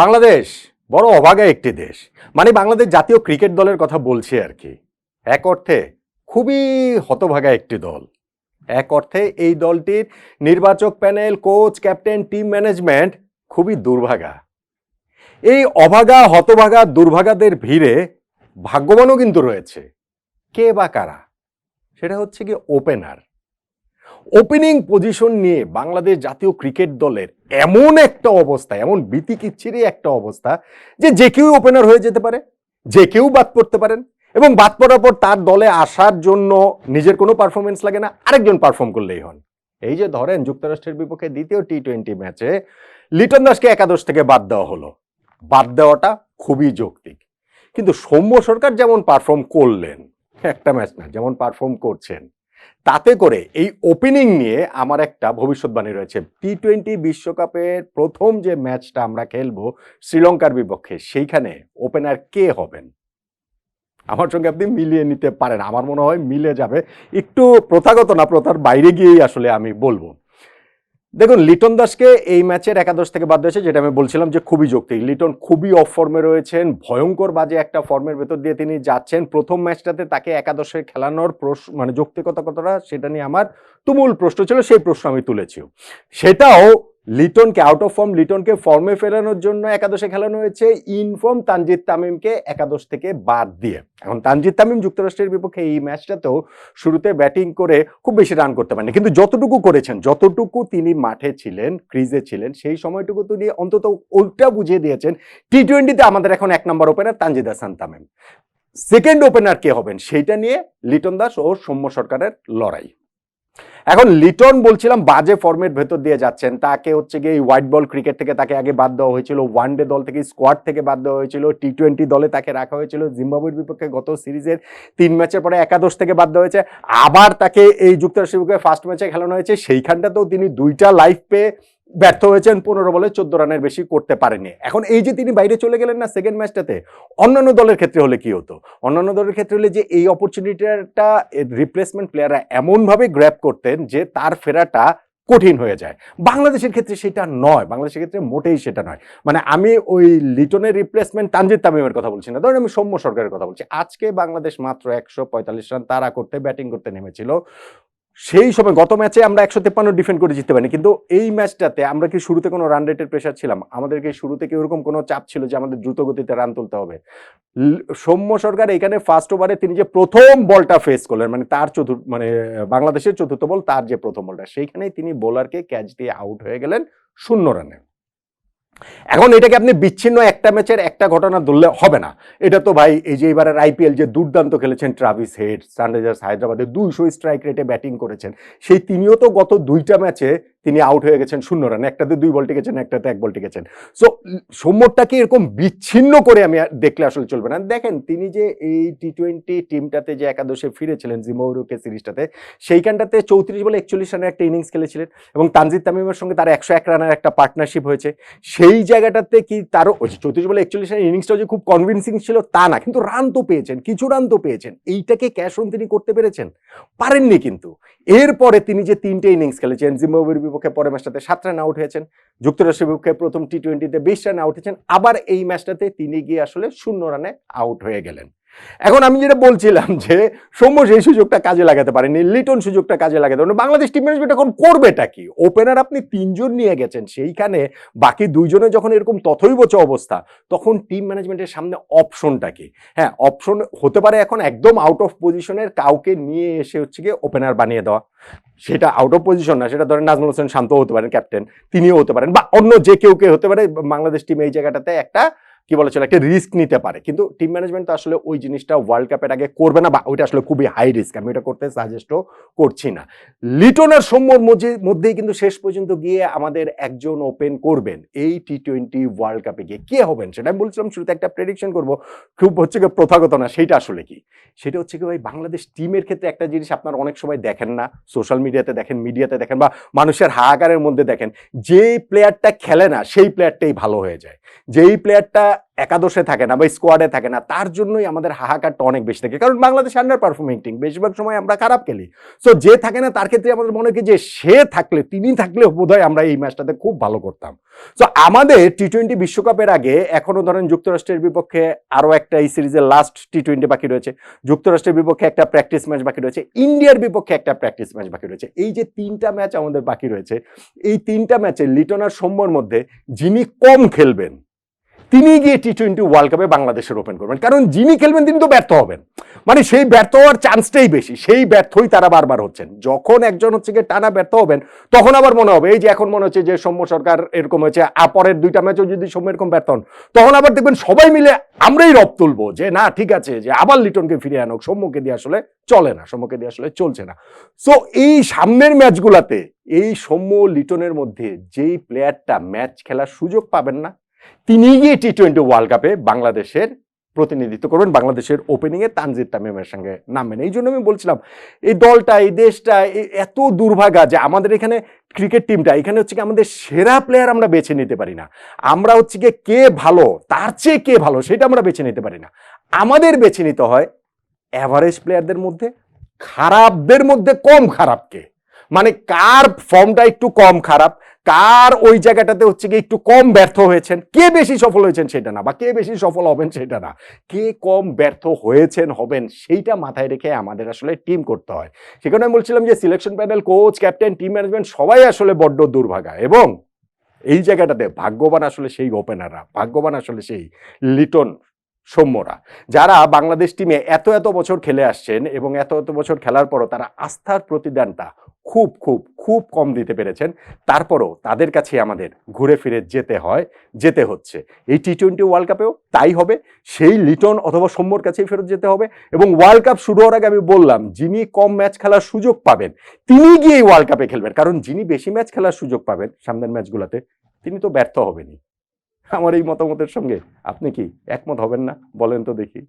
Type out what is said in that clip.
বাংলাদেশ বড় অভাগা একটি দেশ। মানে বাংলাদেশ জাতীয় ক্রিকেট দলের কথা বলছি আর কি। এক অর্থে খুবই হতভাগা একটি দল। এক অর্থে এই দলটির নির্বাচক panel, coach, captain, team management খুবই দুর্ভাগা। এই অভাগা হতভাগা, দুর্ভাগাদের ভিড়ে ভাগ্যবানও কিন্তু রয়েছে। কে বা কারা? সেটা হচ্ছে কি ওপেনার ওপেনিং পজিশন নিয়ে বাংলাদেশ জাতীয় ক্রিকেট দলের এমন একটা অবস্থা, এমন বিতিকিচ্ছিরি একটা অবস্থা যে যে কেউ ওপেনার হয়ে যেতে পারে, যে কেউ বাদ পড়তে পারেন এবং বাদ পড়ার পর তার দলে আসার জন্য নিজের কোনো পারফরমেন্স লাগে না, আরেকজন পারফর্ম করলেই হন। এই যে ধরেন যুক্তরাষ্ট্রের বিপক্ষে দ্বিতীয় টি টোয়েন্টি ম্যাচে লিটন দাসকে একাদশ থেকে বাদ দেওয়া হলো। বাদ দেওয়াটা খুবই যৌক্তিক। কিন্তু সৌম্য সরকার যেমন পারফর্ম করলেন, একটা ম্যাচ না, যেমন পারফর্ম করছেন তাতে করে এই ওপেনিং নিয়ে আমার একটা ভবিষ্যৎবাণী রয়েছে। টি টোয়েন্টি বিশ্বকাপের প্রথম যে ম্যাচটা আমরা খেলব শ্রীলঙ্কার বিপক্ষে, সেইখানে ওপেনার কে হবেন? আমার সঙ্গে আপনি মিলিয়ে নিতে পারেন। আমার মনে হয় মিলে যাবে। একটু প্রথাগত না, প্রথার বাইরে গিয়েই আসলে আমি বলব। দেখুন, লিটন দাসকে এই ম্যাচের একাদশ থেকে বাদ দিয়েছে যেটা আমি বলছিলাম যে খুবই যৌক্তিক। লিটন খুবই অফ ফর্মে রয়েছেন, ভয়ঙ্কর বাজে একটা ফর্মের ভেতর দিয়ে তিনি যাচ্ছেন। প্রথম ম্যাচটাতে তাকে একাদশে খেলানোর প্রশ্ন মানে যৌক্তিকতা কতটা, সেটা নিয়ে আমার তুমুল প্রশ্ন ছিল, সেই প্রশ্ন আমি তুলেছি। সেটাও লিটনকে আউট অফ ফর্ম লিটনকে ফর্মে ফেরানোর জন্য একাদশে খেলানো হয়েছে। ইনফর্ম তানজিদ তামিমকে একাদশ থেকে বাদ দিয়ে। এখন তানজিদ তামিম যুক্তরাষ্ট্রের বিপক্ষে এই ম্যাচটাতেও শুরুতে ব্যাটিং করে খুব বেশি রান করতে পারেনি। কিন্তু যতটুকু করেছেন, যতটুকু তিনি মাঠে ছিলেন, ক্রিজে ছিলেন, সেই সময়টুকু তিনি অন্তত উল্টা বুঝিয়ে দিয়েছেন টি টোয়েন্টিতে আমাদের এখন এক নম্বর opener Tanzid Hasan Tamim. Second opener কে হবেন, সেইটা নিয়ে লিটন দাস ও সৌম্য সরকারের লড়াই। এখন লিটন বলছিলাম বাজে ফর্মের ভেতর দিয়ে যাচ্ছেন। তাকে হচ্ছে গিয়ে হোয়াইট বল ক্রিকেট থেকে তাকে আগে বাদ দেওয়া হয়েছিল। ওয়ান ডে দল থেকে স্কোয়াড থেকে বাদ দেওয়া হয়েছিল। টি টোয়েন্টি দলে তাকে রাখা হয়েছিল। জিম্বাবুয়ের বিপক্ষে গত সিরিজের তিন ম্যাচের পরে একাদশ থেকে বাদ দেওয়া হয়েছে। আবার তাকে এই যুক্তরাষ্ট্রের বিপক্ষে ফার্স্ট ম্যাচে খেলানো হয়েছে। সেইখানটাতেও তিনি দুইটা লাইফ পেয়ে ব্যর্থ হয়েছেন, পনেরো বলে চোদ্দ রানের বেশি করতে পারেনি এখন এই যে তিনি বাইরে চলে গেলেন না সেকেন্ড ম্যাচটাতে অন্যান্য দলের ক্ষেত্রে হলে কি হতো? অন্যান্য দলের ক্ষেত্রে হলে যে এই অপরচুনিটিটা রিপ্লেসমেন্ট প্লেয়াররা এমনভাবে গ্র্যাপ করতেন যে তার ফেরাটা কঠিন হয়ে যায়। বাংলাদেশের ক্ষেত্রে সেটা নয়, বাংলাদেশের ক্ষেত্রে মোটেই সেটা নয়। মানে আমি ওই লিটনের রিপ্লেসমেন্ট তানজিদ তামিমের কথা বলছি না। ধরেন আমি সৌম্য সরকারের কথা বলছি। আজকে বাংলাদেশ মাত্র একশো পঁয়তাল্লিশ রান তারা করতে ব্যাটিং করতে নেমেছিল। সেই সময় গত ম্যাচে আমরা একশো তেপ্পান্ন ডিফেন্ড করে জিততে পারিনি। কিন্তু এই ম্যাচটাতে আমরা কি শুরুতে কোনো রান রেটের প্রেশার ছিলাম? আমাদেরকে শুরু থেকে ওরকম কোনো চাপ ছিল যে আমাদের দ্রুত গতিতে রান তুলতে হবে? সৌম্য সরকার এখানে ফার্স্ট ওভারে তিনি যে প্রথম বলটা ফেস করলেন মানে তার চতুর্থ মানে বাংলাদেশের চতুর্থ বল তার যে প্রথম বলটা সেইখানেই তিনি বোলারকে ক্যাচ দিয়ে আউট হয়ে গেলেন শূন্য রানে এখন এটাকে আপনি বিচ্ছিন্ন একটা ম্যাচের একটা ঘটনা ধরলে হবে না। এটা তো ভাই, এই যে এবারের আইপিএল যে দুর্দান্ত খেলেছেন ট্রাভিস হেড সানরাইজার্স হায়দ্রাবাদে দুইশো স্ট্রাইক রেটে ব্যাটিং করেছেন। সেই তিনিও তো গত দুইটা ম্যাচে তিনি আউট হয়ে গেছেন শূন্য রানে একটাতে দুই বল টিকেছেন, একটাতে এক বল টিকেছেন। সো সৌম্যটাকে এরকম বিচ্ছিন্ন করে আমি দেখলে আসলে চলবে না। দেখেন, তিনি যে এই টি টোয়েন্টি টিমটাতে যে একাদশে ফিরেছিলেন জিম্বাবুরুকে সিরিজটাতে, সেইখানটাতে চৌত্রিশ বলে একচল্লিশ রানের একটা ইনিংস খেলেছিলেন এবং তানজিদ তামিমের সঙ্গে তার একশো এক রানের একটা পার্টনারশিপ হয়েছে। সেই জায়গাটাতে কি তারও চৌত্রিশ বলে একচল্লিশ রানের ইনিংসটাও যে খুব কনভিনসিং ছিল তা না, কিন্তু রান তো পেয়েছেন, কিছু রান তো পেয়েছেন। এইটাকে ক্যাশ অন তিনি করতে পেরেছেন? পারেননি কিন্তু। এরপরে তিনি যে তিনটে ইনিংস খেলেছেন, জিম্বাবুয়ের বিপক্ষে পরের ম্যাচটাতে সাত রান আউট হয়েছেন। যুক্তরাষ্ট্রের বিপক্ষে প্রথম টি টোয়েন্টিতে বিশ রান আউট হয়েছেন। আবার এই ম্যাচটাতে তিনি গিয়ে আসলে শূন্য রানে আউট হয়ে গেলেন। এখন আমি যেটা বলছিলাম যে সৌম্য সেই সুযোগটা কাজে লাগাতে পারেনি, লিটন সুযোগটা কাজে লাগাতে পারেন, বাংলাদেশ টিম ম্যানেজমেন্ট এখন করবেটা কি? ওপেনার আপনি তিনজন নিয়ে গেছেন, সেইখানে বাকি দুইজনে যখন এরকম তথৈবচ অবস্থা, তখন টিম ম্যানেজমেন্টের সামনে অপশনটা কি? হ্যাঁ অপশন হতে পারে এখন একদম আউট অফ পজিশনের কাউকে নিয়ে এসে হচ্ছে গিয়ে ওপেনার বানিয়ে দেওয়া। সেটা আউট অফ পজিশন না, সেটা ধরেন নাজমুল হোসেন শান্ত হতে পারেন ক্যাপ্টেন তিনিও হতে পারেন, বা অন্য যে কেউ কেউ হতে পারে, বাংলাদেশ টিম এই জায়গাটাতে একটা কি বলা চলে, একটা রিস্ক নিতে পারে। কিন্তু টিম ম্যানেজমেন্ট তো আসলে ওই জিনিসটা ওয়ার্ল্ড কাপের আগে করবে না বা ওইটা আসলে খুবই হাই রিস্ক আমি এটা করতে সাজেস্টও করছি না। লিটন আর সৌম্যর মধ্যে- মধ্যেই কিন্তু শেষ পর্যন্ত গিয়ে আমাদের একজন ওপেন করবেন এই টি টোয়েন্টি ওয়ার্ল্ড কাপে গিয়ে। কে হবেন সেটা আমি বলছিলাম শুরুতে একটা প্রেডিকশন করব, খুব হচ্ছে কি প্রথাগত না, সেইটা আসলে কি? সেটা হচ্ছে কি ভাই, বাংলাদেশ টিমের ক্ষেত্রে একটা জিনিস আপনারা অনেক সময় দেখেন না সোশ্যাল মিডিয়াতে দেখেন মিডিয়াতে দেখেন বা মানুষের হাহাকারের মধ্যে দেখেন, যেই প্লেয়ারটা খেলে না, সেই প্লেয়ারটাই ভালো হয়ে যায়। যেই প্লেয়ারটা একাদশে থাকে না বা স্কোয়াডে থাকে না, তার জন্যই আমাদের হাহাকারটা অনেক বেশি থাকে। কারণ বাংলাদেশ আন্ডার পারফর্মিং টিম বেশিরভাগ সময় আমরা খারাপ খেলি। সো যে থাকে না, তার ক্ষেত্রে আমাদের মনে হয় যে সে থাকলে, তিনি থাকলে বোধহয় আমরা এই ম্যাচটাতে খুব ভালো করতাম। সো আমাদের টি টোয়েন্টি বিশ্বকাপের আগে এখনও ধরেন যুক্তরাষ্ট্রের বিপক্ষে আরও একটা এই সিরিজের লাস্ট টি টোয়েন্টি বাকি রয়েছে। যুক্তরাষ্ট্রের বিপক্ষে একটা প্র্যাকটিস ম্যাচ বাকি রয়েছে। ইন্ডিয়ার বিপক্ষে একটা প্র্যাকটিস ম্যাচ বাকি রয়েছে। এই যে তিনটা ম্যাচ আমাদের বাকি রয়েছে, এই তিনটা ম্যাচে লিটন আর মধ্যে যিনি কম খেলবেন তিনি গিয়ে টি টোয়েন্টি ওয়ার্ল্ড কাপে বাংলাদেশের ওপেন করবেন। কারণ যিনি খেলবেন, তিনি তো ব্যর্থ হবেন। মানে সেই ব্যর্থ হওয়ার চান্সটাই বেশি। সেই ব্যর্থই তারা বারবার হচ্ছেন। যখন একজন হচ্ছে গিয়ে টানা ব্যর্থ হবেন, তখন আবার মনে হবে, এই যে এখন মনে হচ্ছে যে সৌম্য সরকার এরকম হয়েছে আপরের দুইটা ম্যাচও যদি সৌম্য এরকম ব্যর্থ হন, তখন আবার দেখবেন সবাই মিলে আমরাই রব তুলবো যে, না, ঠিক আছে, যে আবার লিটনকে ফিরিয়ে আনুক। সৌম্যকে দিয়ে আসলে চলে না, সৌম্যকে দিয়ে আসলে চলছে না। সো এই সামনের ম্যাচগুলাতে এই সৌম্য লিটনের মধ্যে যেই প্লেয়ারটা ম্যাচ খেলার সুযোগ পাবেন না তিনি গিয়ে টি টোয়েন্টি ওয়ার্ল্ড কাপে বাংলাদেশের প্রতিনিধিত্ব করবেন। বাংলাদেশের ওপেনিংয়ে তানজিদ তামিমের সঙ্গে নামবেন এই জন্য আমি বলছিলাম, এই দলটা, এই দেশটা এত দুর্ভাগা যে আমাদের এখানে ক্রিকেট টিমটা এখানে হচ্ছে কি আমাদের সেরা প্লেয়ার আমরা বেছে নিতে পারি না। আমরা হচ্ছে গিয়ে কে ভালো, তার চেয়ে কে ভালো সেটা আমরা বেছে নিতে পারি না। আমাদের বেছে নিতে হয় অ্যাভারেজ প্লেয়ারদের মধ্যে, খারাপদের মধ্যে কম খারাপকে। মানে কার ফর্মটা একটু কম খারাপ কার ওই জায়গাটাতে হচ্ছে কি একটু কম ব্যর্থ হয়েছেন? কে বেশি সফল হয়েছেন সেটা না, বা কে বেশি সফল হবেন সেটা না। কে কম ব্যর্থ হয়েছেন, হবেন সেইটা মাথায় রেখে আমাদের আসলে টিম করতে হয়। সেখানে আমি বলছিলাম যে selection panel coach captain team management সবাই আসলে বড্ড দুর্ভাগা এবং এই জায়গাটাতে ভাগ্যবান আসলে সেই ওপেনাররা ভাগ্যবান আসলে সেই লিটন সৌম্যরা, যারা বাংলাদেশ টিমে এত এত বছর খেলে আসছেন এবং এত এত বছর খেলার পরও তারা আস্থার প্রতিদানটা খুব খুব খুব কম দিতে পেরেছেন। তারপরও তাদের কাছে আমাদের ঘুরে ফিরে যেতে হয়, যেতে হচ্ছে। এই টি টোয়েন্টি ওয়ার্ল্ড কাপেও তাই হবে। সেই লিটন অথবা সৌম্যর কাছেই ফেরত যেতে হবে এবং ওয়ার্ল্ড কাপ শুরু হওয়ার আগে আমি বললাম, যিনি কম ম্যাচ খেলার সুযোগ পাবেন, তিনি গিয়ে ওয়ার্ল্ড কাপে খেলবেন। কারণ যিনি বেশি ম্যাচ খেলার সুযোগ পাবেন সামনের ম্যাচগুলোতে, তিনি তো ব্যর্থ হবেনই। আমার এই মতামতের সঙ্গে আপনি কি একমত হবেন না? বলেন তো দেখি।